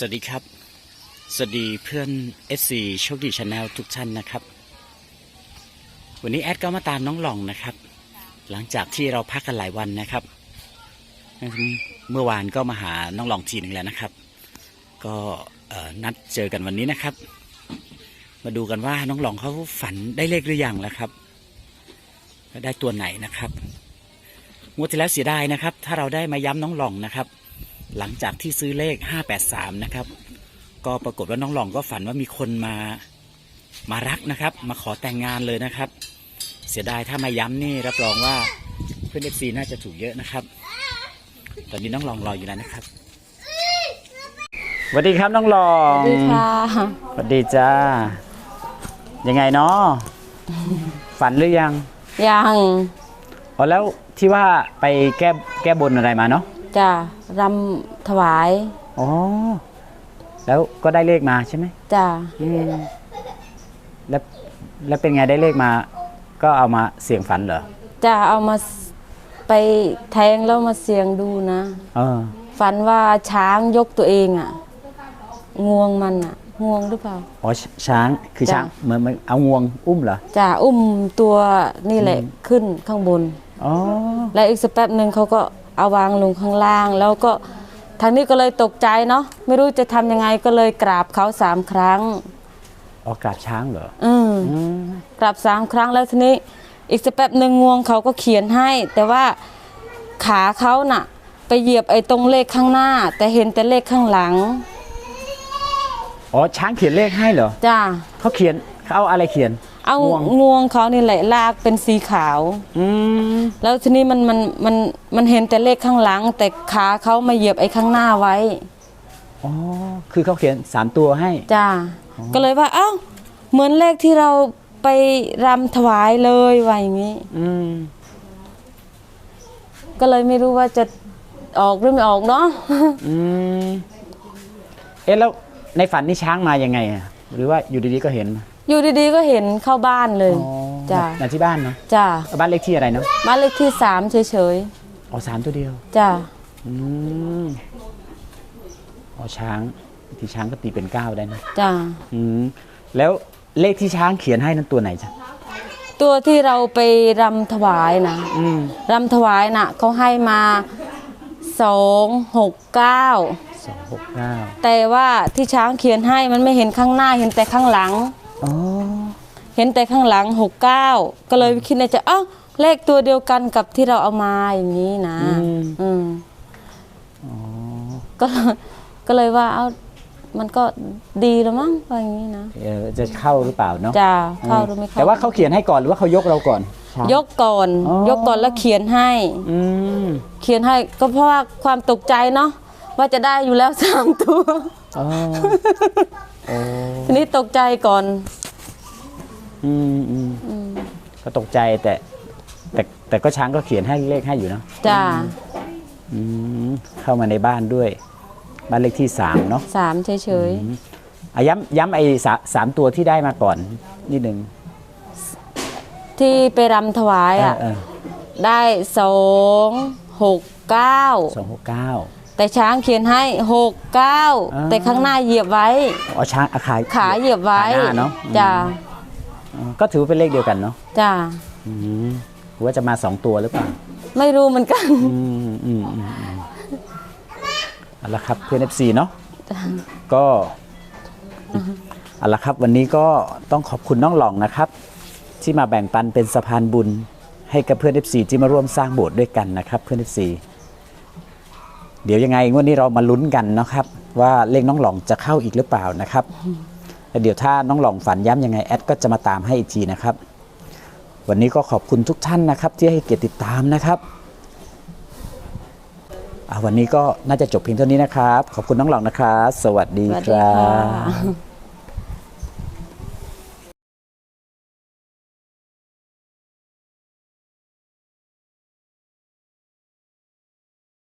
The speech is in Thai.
สวัสดีครับ สวัสดีเพื่อน FC โชคดีชาแนลทุกท่านนะครับ วันนี้แอดก็มาตามน้องหล่องนะครับ หลังจากที่เราพักกันหลายวันนะครับ เมื่อวานก็มาหาน้องหล่องทีหนึ่งแล้วนะครับ ก็นัดเจอกันวันนี้นะครับ มาดูกันว่าน้องหล่องเขาฝันได้เลขหรือยังแล้วครับได้ตัวไหนนะครับงวดที่แล้วเสียดายนะครับ ถ้าเราได้มาย้ำน้องหล่องนะครับ หลังจากที่ซื้อเลข 583 นะครับ ก็ปรากฏว่าน้องหล่องก็ฝันว่ามีคนมามารักนะครับ มาขอแต่งงานเลยนะครับ เสียดายถ้ามาย้ำนี่รับรองว่าเพื่อนเอฟซีน่าจะถูกเยอะนะครับ ตอนนี้น้องหลองรออยู่แล้วนะครับสวัสดีครับน้องหลองสวัสดีค่ะสวัสดีจ้ายังไงเนาะฝันหรือยังยังอ๋อแล้วที่ว่าไปแก้แก้บนอะไรมาเนาะ จะรำถวายอ๋อ แล้วก็ได้เลขมาใช่ไหมจะอืมแล้วแล้วเป็นไงได้เลขมา ก็เอามาเสี่ยงฝันเหรอจะเอามาไปแทงแล้วมาเสียงดูนะ เออ ฝันว่าช้างยกตัวเองอะ่ะ งวงมันอะ่ะ งวงหรือเปล่า อ๋อชช้างคือจ้ะ ช้างเหมือนเหมือนเอางวงอุ้มเหรอจะอุ้มตัวนี่แหละขึ้นข้างบน อ๋อ แล้วอีกสักแป๊บหนึ่งเขาก็ เอาวางลงข้างล่าง แล้วก็ทางนี้ก็เลยตกใจเนาะไม่รู้จะทำยังไงก็เลยกราบเขาสามครั้งออกกราบช้างเหรออืมอืมกลับสามครั้งแล้วทีนี้ อีกสักแป๊บหนึ่งงวงเขาก็เขียนให้ แต่ว่าขาเขาน่ะ ไปเหยียบไอ้ตรงเลขข้างหน้า แต่เห็นแต่เลขข้างหลังอ๋อช้างเขียนเลขให้เหรอจ้าเขาเขียนเขาเอาอะไรเขียน เอางวง งวงเขานี่แหละลากเป็นสีขาว อืม แล้วทีนี้มันมันมันมันเห็นแต่เลขข้างหลัง แต่ขาเขามาเหยียบไอ้ข้างหน้าไว้ อ๋อ คือเขาเขียนสามตัวให้ จ้าก็เลยว่าเอ้าเหมือนเลขที่เราไปรำถวายเลยว่าอย่างนี้ อืม ก็เลยไม่รู้ว่าจะออกหรือไม่ออกเนาะ อืม เอ๊ะแล้วในฝันนี่ช้างมายังไงอะหรือว่าอยู่ดีๆก็เห็น อยู่ดีๆก็เห็นเข้าบ้านเลยอ๋อจ้ามาที่บ้านเนาะจ้าบ้านเลขที่อะไรเนาะบ้านเลขที่สามเฉยอ๋อสามตัวเดียวๆจ้าอืมอ๋อช้างที่ช้างก็ตีเป็นเก้าได้นะจ้าอืมแล้วเลขที่ช้างเขียนให้นั้นตัวไหนจ๊ะตัวที่เราไปรำถวายนะอืมรำถวายน่ะเขาให้มาสองหกเก้าสองหกเก้าแต่ว่าที่ช้างเขียนให้มันไม่เห็นข้างหน้าเห็นแต่ข้างหลัง อ๋อเห็นแต่ข้างหลังหกเก้าก็เลยคิดในใจเอ้าเลขตัวเดียวกันกับที่เราเอามาอย่างนี้นะอืมก็ก็เลยว่าเอ้ามันก็ดีแล้วมั้งว่าอย่างนี้นะเออจะเข้าหรือเปล่าเนาะจ้าเข้าหรือไม่เข้าแต่ว่าเขาเขียนให้ก่อนหรือว่าเขายกเราก่อนช้างยกก่อนอ๋อยกก่อนแล้วเขียนให้อืมเขียนให้ก็เพราะว่าความตกใจเนาะว่าจะได้อยู่แล้วสามตัว อ๋อโอ้ทีนี้ตกใจก่อน อืมอืมก็ตกใจแต่ แต่แต่ก็ช้างก็เขียนให้เลขให้อยู่เนาะจ้าอืมเข้ามาในบ้านด้วย บ้านเลขที่สามเนาะสามเฉยอะย้ำย้ำไอ้สาสามตัวที่ได้มาก่อนนิดนึงๆ ที่ไปรำถวายอะ เออได้สองหกเก้าสองหกเก้า แต่ช้างเขียนให้หกเก้าอ่า แต่ข้างหน้าเหยียบไว้ อ๋อช้างอาคายขาเหยียบไว้ขาหน้าเนาะจ้าอ๋อก็ถือว่าเป็นเลขเดียวกันเนาะจ้าอืมหรือว่าจะมาสองตัวหรือเปล่า ไม่รู้เหมือนกัน อืมอืมอืมอืมเอาละครับเพื่อนเอฟซีเนาะก็เอาละครับวันนี้ก็ต้องขอบคุณน้องหล่องนะครับ ที่มาแบ่งปันเป็นสะพานบุญให้กับเพื่อนเอฟซีที่มาร่วมสร้างโบสถ์ด้วยกันนะครับ เพื่อนเอฟซี เดี๋ยวยังไงงวันนี้เรามาลุ้นกันนะครับ ว่าเลขน้องหลองจะเข้าอีกหรือเปล่านะครับแล้วเดี๋ยวถ้าน้องหลองฝันย้ำยังไงแอดก็จะมาตามให้อีกทีนะครับ วันนี้ก็ขอบคุณทุกท่านนะครับ ที่ให้เกียรติติดตามนะครับอะวันนี้ก็น่าจะจบเพียงเท่านี้นะครับ ขอบคุณน้องหลองนะครับ สวัสดีสวัสคดีรัค่ะ บ